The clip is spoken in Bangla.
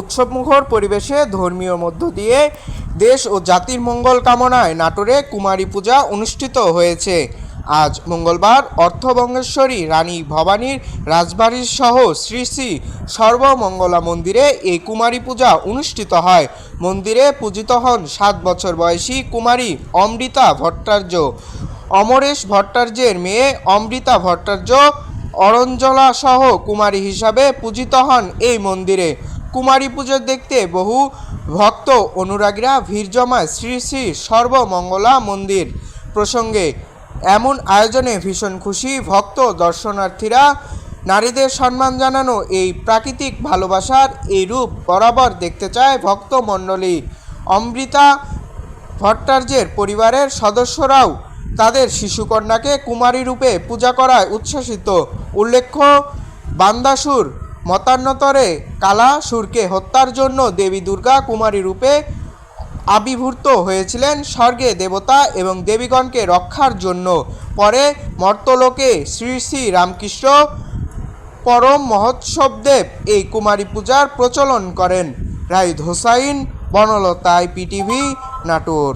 উৎসবমুখর পরিবেশে ধর্মীয় মধ্য দিয়ে দেশ ও জাতির মঙ্গল কামনায় নাটোরে কুমারী পূজা অনুষ্ঠিত হয়েছে। আজ মঙ্গলবার অর্থবঙ্গেশ্বরী রানী ভবানীর রাজবাড়ির সহ শ্রী শ্রী সর্বমঙ্গলা মন্দিরে এই কুমারী পূজা অনুষ্ঠিত হয়। মন্দিরে পূজিত হন সাত বছর বয়সী কুমারী অমৃতা ভট্টাচার্য অমরেশ ভট্টাচার্যের মেয়ে অমৃতা ভট্টাচার্য অরঞ্জলা সহ কুমারী হিসাবে পূজিত হন এই মন্দিরে। কুমারী পুজো দেখতে বহু ভক্ত, অনুরাগীরা ভিড় জমায় শ্রী শ্রী সর্বমঙ্গলা মন্দির প্রসঙ্গে এমন আয়োজনে ভীষণ খুশি ভক্ত দর্শনার্থীরা। নারীদের সম্মান জানানো এই প্রাকৃতিক ভালোবাসার এই রূপ বরাবর দেখতে চায় ভক্তমণ্ডলী অমৃতা ভট্টাচার্যের পরিবারের সদস্যরাও তাদের শিশুকন্যাকে কুমারী রূপে পূজা করায় উচ্ছ্বসিত। উল্লেখ্য, বান্দাসুর মতান্নতরে কালা সুরকে হত্যার জন্য দেবী দুর্গা কুমারী রূপে আবির্ভূত হয়েছিলেন স্বর্গে দেবতা এবং দেবীগণকে রক্ষার জন্য। পরে মর্তলোকে শ্রী শ্রী রামকৃষ্ণ পরম মহোৎসবদেব এই কুমারী পূজার প্রচলন করেন। রাইদ হোসাইন বনলতা পিটিভি নাটোর।